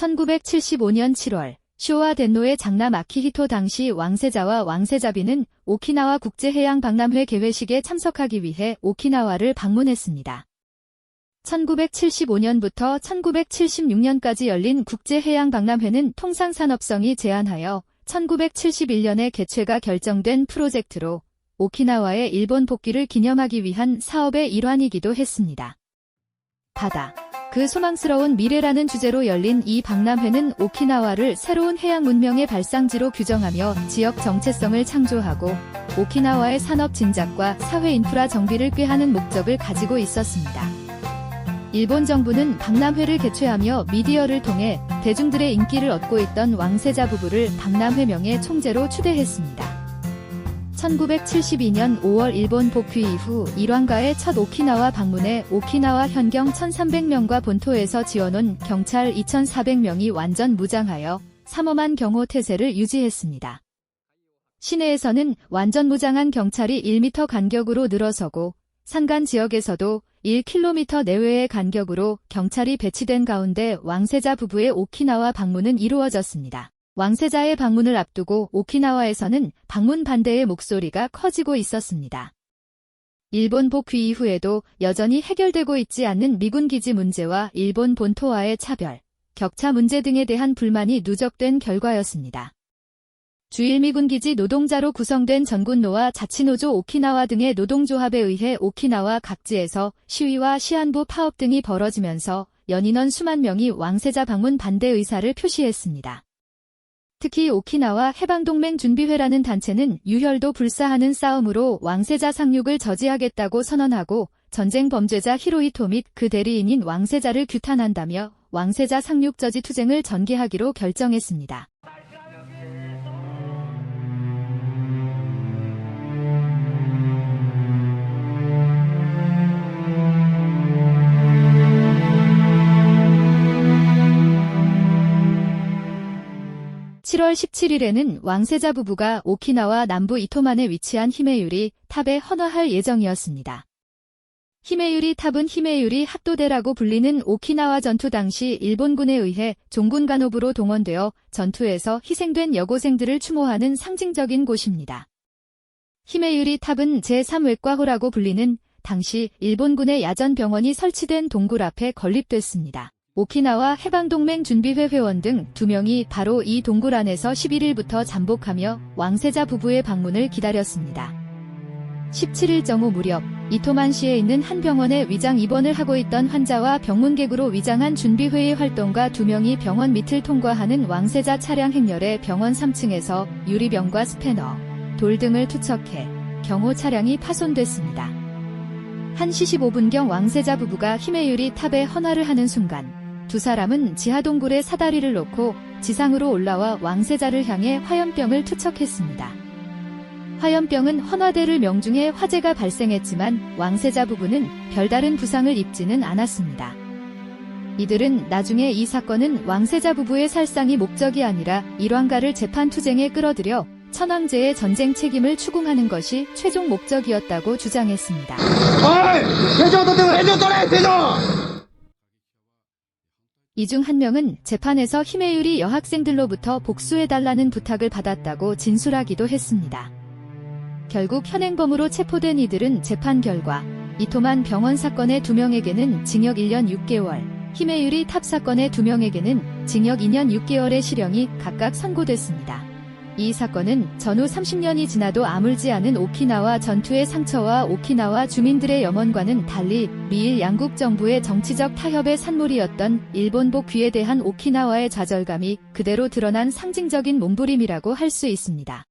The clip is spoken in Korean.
1975년 7월 쇼와 덴노의 장남 아키히토 당시 왕세자와 왕세자비는 오키나와 국제해양 박람회 개회식에 참석하기 위해 오키나와를 방문했습니다. 1975년부터 1976년까지 열린 국제해양 박람회는 통상산업성이 제한하여 1971년에 개최가 결정된 프로젝트로 오키나와의 일본 복귀를 기념하기 위한 사업의 일환이기도 했습니다. 바다. 그 소망스러운 미래라는 주제로 열린 이 박람회는 오키나와를 새로운 해양 문명의 발상지로 규정하며 지역 정체성을 창조하고 오키나와의 산업 진작과 사회 인프라 정비를 꾀하는 목적을 가지고 있었습니다. 일본 정부는 박람회를 개최하며 미디어를 통해 대중들의 인기를 얻고 있던 왕세자 부부를 박람회명의 총재로 추대했습니다. 1972년 5월 일본 복귀 이후 일왕가의 첫 오키나와 방문에 오키나와 현경 1300명과 본토에서 지어놓은 경찰 2400명이 완전 무장하여 삼엄한 경호 태세를 유지했습니다. 시내에서는 완전 무장한 경찰이 1m 간격으로 늘어서고 산간 지역에서도 1km 내외의 간격으로 경찰이 배치된 가운데 왕세자 부부의 오키나와 방문은 이루어졌습니다. 왕세자의 방문을 앞두고 오키나와에서는 방문 반대의 목소리가 커지고 있었습니다. 일본 복귀 이후에도 여전히 해결되고 있지 않는 미군 기지 문제와 일본 본토와의 차별, 격차 문제 등에 대한 불만이 누적된 결과였습니다. 주일미군 기지 노동자로 구성된 전군노와 자치노조 오키나와 등의 노동조합에 의해 오키나와 각지에서 시위와 시한부 파업 등이 벌어지면서 연인원 수만 명이 왕세자 방문 반대 의사를 표시했습니다. 특히 오키나와 해방동맹 준비회라는 단체는 유혈도 불사하는 싸움으로 왕세자 상륙을 저지하겠다고 선언하고 전쟁 범죄자 히로이토 및 그 대리인인 왕세자를 규탄한다며 왕세자 상륙 저지 투쟁을 전개하기로 결정했습니다. 7월 17일에는 왕세자 부부가 오키나와 남부 이토만에 위치한 히메유리 탑에 헌화할 예정이었습니다. 히메유리 탑은 히메유리 합도대라고 불리는 오키나와 전투 당시 일본군에 의해 종군 간호부로 동원되어 전투에서 희생된 여고생들을 추모하는 상징적인 곳입니다. 히메유리 탑은 제3외과호라고 불리는 당시 일본군의 야전 병원이 설치된 동굴 앞에 건립됐습니다. 오키나와 해방동맹 준비회 회원 등두 명이 바로 이 동굴 안에서 11일부터 잠복하며 왕세자 부부의 방문을 기다렸습니다. 17일 정오 무렵 이토만시에 있는 한 병원에 위장 입원을 하고 있던 환자와 병문객으로 위장한 준비회의 활동가 두 명이 병원 밑을 통과하는 왕세자 차량 행렬에 병원 3층에서 유리병과 스패너, 돌 등을 투척해 경호 차량이 파손됐습니다. 1시 15분경 왕세자 부부가 힘의 유리 탑에 헌화를 하는 순간 두 사람은 지하 동굴에 사다리를 놓고 지상으로 올라와 왕세자를 향해 화염병을 투척했습니다. 화염병은 헌화대를 명중해 화재가 발생했지만 왕세자 부부는 별다른 부상을 입지는 않았습니다. 이들은 나중에 이 사건은 왕세자 부부의 살상이 목적이 아니라 일왕가를 재판투쟁에 끌어들여 천황제의 전쟁 책임을 추궁하는 것이 최종 목적이었다고 주장했습니다. 어이! 대저 너 때문에! 대저 떠래! 대저! 이 중 한 명은 재판에서 힘의 유리 여학생들로부터 복수해달라는 부탁을 받았다고 진술하기도 했습니다. 결국 현행범으로 체포된 이들은 재판 결과 이토만 병원 사건의 두 명에게는 징역 1년 6개월, 힘의 유리 탑 사건의 두 명에게는 징역 2년 6개월의 실형이 각각 선고됐습니다. 이 사건은 전후 30년이 지나도 아물지 않은 오키나와 전투의 상처와 오키나와 주민들의 염원과는 달리 미일 양국 정부의 정치적 타협의 산물이었던 일본 복 귀에 대한 오키나와의 좌절감이 그대로 드러난 상징적인 몸부림이라고 할 수 있습니다.